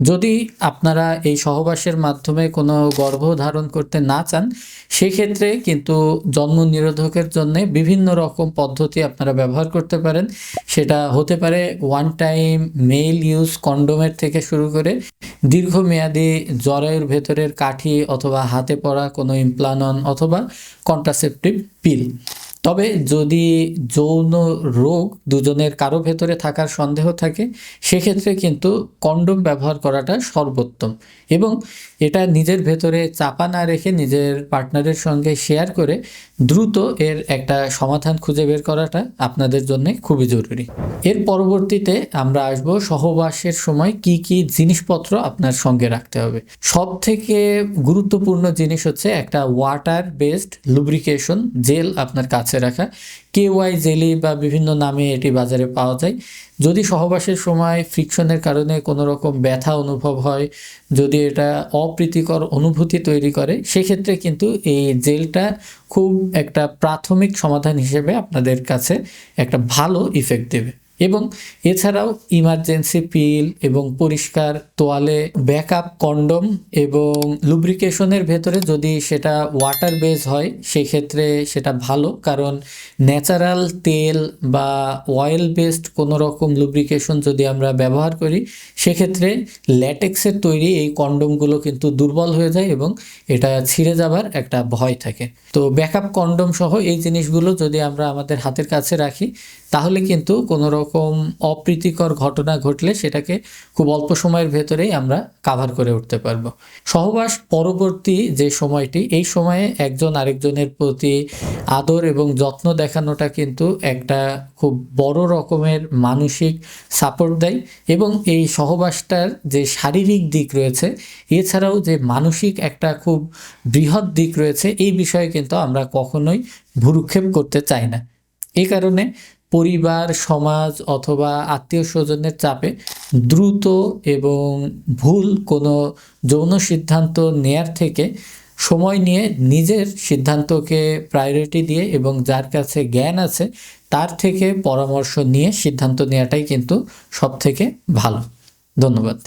যদি আপনারা এই সহবাসের মাধ্যমে কোনো গর্ভ ধারণ করতে না চান, সেক্ষেত্রে কিন্তু জন্ম নিরোধকের জন্য বিভিন্ন রকম পদ্ধতি আপনারা ব্যবহার করতে পারেন। সেটা হতে পারে ওয়ান টাইম মেল ইউজ কন্ডোমের থেকে শুরু করে দীর্ঘমেয়াদী জরায়ুর ভেতরের কাঠি অথবা হাতে পড়া কোনো ইমপ্লানন অথবা কন্ট্রাসেপটিভ পিল তবে যদি যৌন রোগ দুজনের কারও ভেতরে থাকার সন্দেহ থাকে, সেক্ষেত্রে কিন্তু কন্ডোম ব্যবহার করাটা সর্বোত্তম। এবং এটা নিজের ভেতরে চাপা না রেখে নিজের পার্টনারের সঙ্গে শেয়ার করে দ্রুত এর একটা সমাধান খুঁজে বের করাটা আপনাদের জন্য খুবই জরুরি। এর পরবর্তীতে আমরা আসব সহবাসের সময় কি কি জিনিসপত্র আপনার সঙ্গে রাখতে হবে। সব থেকে গুরুত্বপূর্ণ জিনিস হচ্ছে একটা ওয়াটার বেসড লুব্রিকেশন জেল আপনার কাছে রাখা। কে ওয়াই, জেলি বা বিভিন্ন নামে এটি বাজারে পাওয়া যায়। যদি সহবাসের সময় ফ্রিকশনের কারণে কোনো রকম ব্যথা অনুভব হয়, যদি এটা অপ্রীতিকর অনুভূতি তৈরি করে, সেক্ষেত্রে কিন্তু এই জেলটা খুব একটা প্রাথমিক সমাধান হিসেবে আপনাদের কাছে একটা ভালো ইফেক্ট দেবে। এবং এছাড়াও ইমার্জেন্সি পিল এবং পরিষ্কার তোয়ালে ব্যাকআপ কন্ডম এবং লুব্রিকেশনের ভেতরে যদি সেটা ওয়াটার বেস হয়, সেক্ষেত্রে সেটা ভালো। কারণ ন্যাচারাল তেল বা অয়েল বেসড কোনো রকম লুব্রিকেশন যদি আমরা ব্যবহার করি, সেক্ষেত্রে ল্যাটেক্সের তৈরি এই কন্ডমগুলো কিন্তু দুর্বল হয়ে যায় এবং এটা ছিঁড়ে যাবার একটা ভয় থাকে। তো ব্যাকআপ কন্ডম সহ এই জিনিসগুলো যদি আমরা আমাদের হাতের কাছে রাখি, তাহলে কিন্তু কোনো রকম অপ্রীতিকর ঘটনা ঘটলে সেটাকে খুব অল্প সময়ের ভেতরেই আমরা কাভার করে উঠতে পারব। সহবাস পরবর্তী যে সময়টি, এই সময়ে একজন আরেকজনের প্রতি আদর এবং যত্ন দেখানোটা কিন্তু একটা খুব বড় রকমের মানসিক সাপোর্ট দেয় এবং এই সহবাসটার যে শারীরিক দিক রয়েছে, এছাড়াও যে মানসিক একটা খুব বৃহৎ দিক রয়েছে, এই বিষয়ে কিন্তু আমরা কখনোই ভুরুক্ষেপ করতে চাই না। এই কারণে পরিবার, সমাজ অথবা আত্মীয় স্বজনের চাপে দ্রুত এবং ভুল কোনো যৌন সিদ্ধান্ত নেয়ার থেকে সময় নিয়ে নিজের সিদ্ধান্তকে প্রায়োরিটি দিয়ে এবং যার কাছে জ্ঞান আছে তার থেকে পরামর্শ নিয়ে সিদ্ধান্ত নেওয়াটাই কিন্তু সবথেকে ভালো। ধন্যবাদ।